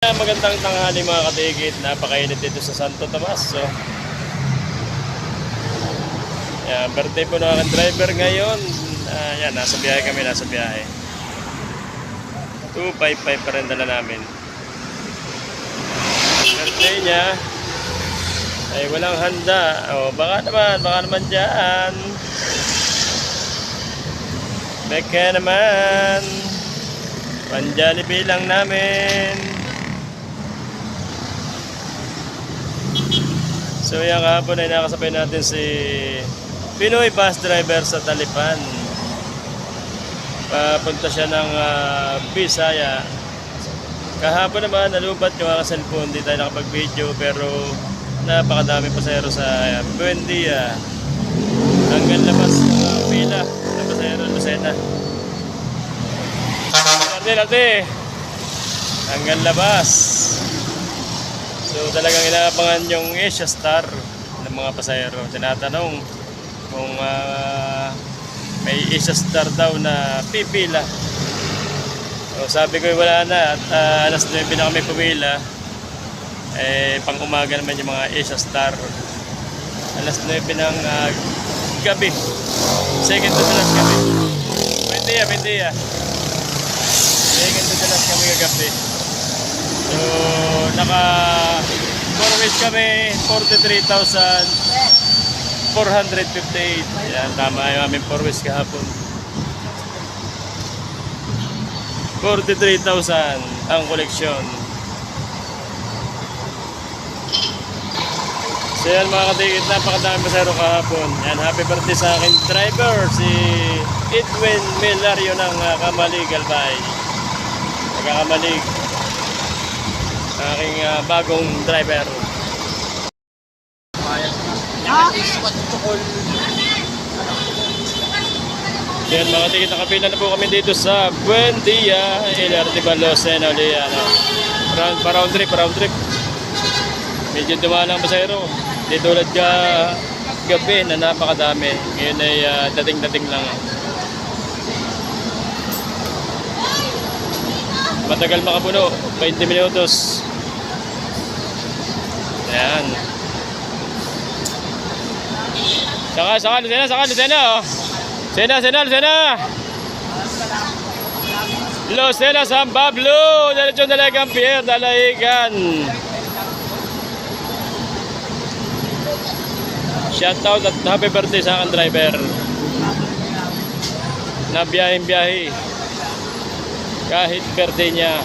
Magandang tanghali mga katigit. Napakainit dito sa Santo Tomas. So, yan, birthday po ng aking driver ngayon. Ah, yan, nasa biyahe kami, nasa biyahe. 255 pa rin dala namin. Birthday niya ay walang handa. O, baka naman, baka naman dyan. Beka naman. Panjalipi lang namin. So yung kahapon ay nakasabay natin si Pinoy bus driver sa Talipan. Papunta siya ng ah, Bisaya. Kahapon naman nalubat yung mga cellphone, hindi tayo nakapag-video pero napakadami pasahero sa uh, Buendia. Hanggang labas ng uh, pila ng pasahero Lucena. Ate, ate. Hanggang labas. So talagang inaabangan yung Asia Star ng mga pasahero. Tinatanong kung ah, may Asia Star daw na pipila. So sabi ko wala na at ah, alas 9 na kami pumila. Eh pang umaga naman yung mga Asia Star. Alas 9 ng ah, gabi. Second to the last gabi. Bendiya, Bendiya. Second to the last kami kagabi. So, naka 4 weeks kami, 43,458. Yan, tama yung aming 4 weeks kahapon. 43,000 ang koleksyon. So yan mga katigit, napakadami pasero kahapon. Yan, happy birthday sa aking driver, si Edwin Milario ng uh, Kamalig, Albay. Nagkakamalig aking ah, bagong driver. Yan mga tigit, nakapila na po kami dito sa Buendia, LRT Balosen, Oliano. Round, pa round trip, round trip. Medyo dumaan ang pasahero. Di tulad ka gabi na napakadami. Ngayon ay ah, dating-dating lang. Matagal makapuno, 20 minutos. Ayan. Saka, saka, Lucena, saka, Lucena, oh. Sena, Sena, Lucena. Lucena, San Pablo. Diretso na lang ang Pierre, Dalahigan. Shoutout at happy birthday sa aking driver. Na biyaheng-biyahe. Kahit birthday niya.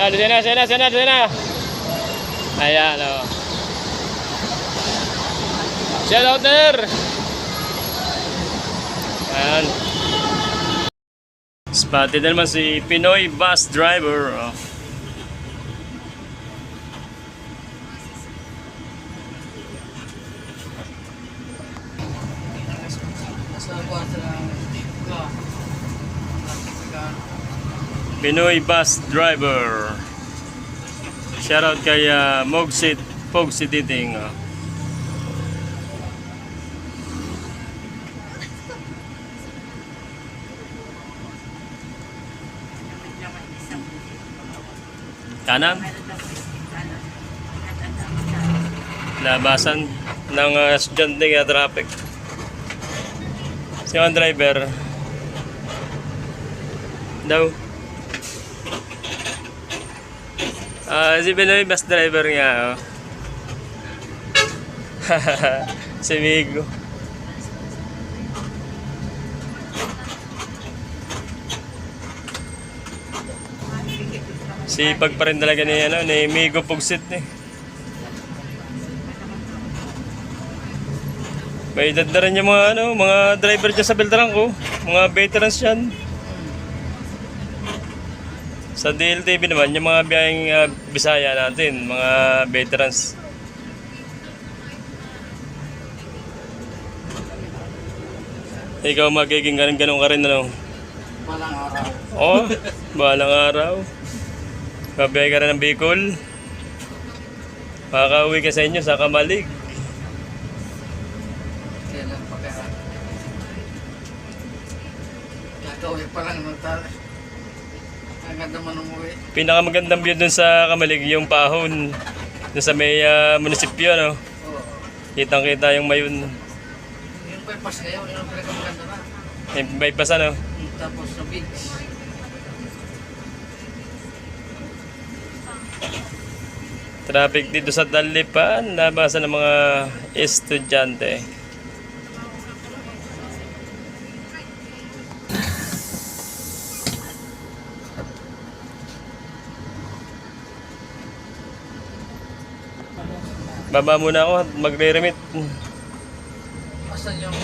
Ah, Lucena, Lucena, Lucena, Lucena. Ayan, o. Shout out there! Ayan. Spotted na naman si Pinoy bus driver. Oh. Pinoy bus driver. Shoutout kay uh, Mogsit Pogsit Titing. Oh. Kanan. Labasan ng uh, estudyante kaya traffic. Si driver. Daw. Ah, si Benoy bus driver nga, oh. si Migo. Si pag pa rin talaga ni, ano, ni Migo Pugsit eh. May edad na mga, ano, mga driver dyan sa Beltrangco. Mga veterans yan. Sa DLTV naman, yung mga biyaheng uh, Bisaya natin, mga veterans. Ikaw magiging ganun ganun ka rin, ano? Walang araw. Oh, balang araw. Babay ka rin ng Bicol. Makaka-uwi ka sa inyo sa Kamalig. Kailan pa kaya? Gagawin pa lang ng tal. Ang ganda man umuwi. Pinakamagandang view dun sa Kamalig, yung pahon. Dun sa may ah, munisipyo, no? Oo. Kitang kita yung mayon. Yung bypass kayo, yun ang pinakamaganda na. May bypass, ano? Tapos sa beach. Traffic dito sa Dalipan, nabasa ng mga estudyante. Baba muna ako at magre-remit. Asan yung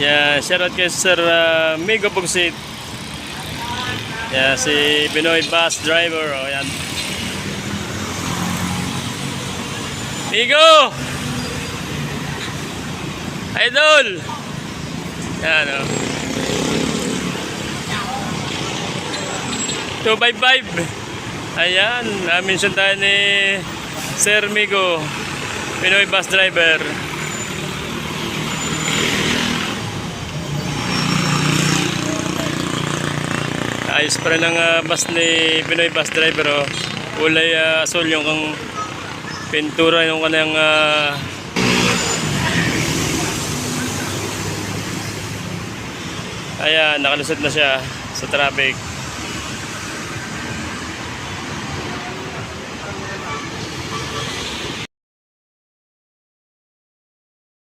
Yeah, shout out kay Sir uh, Migo Pugsit. Yeah, si Pinoy bus driver. Oh, yan. Migo! Idol! Yan, oh. 255. Ayan, na-mention tayo ni Sir Migo, Pinoy bus driver. Ayos pa rin ang ah, bus ni Pinoy bus driver oh. Kulay ah, asul yung kang pintura yung kanyang ah, Ayan, nakalusot na siya sa traffic.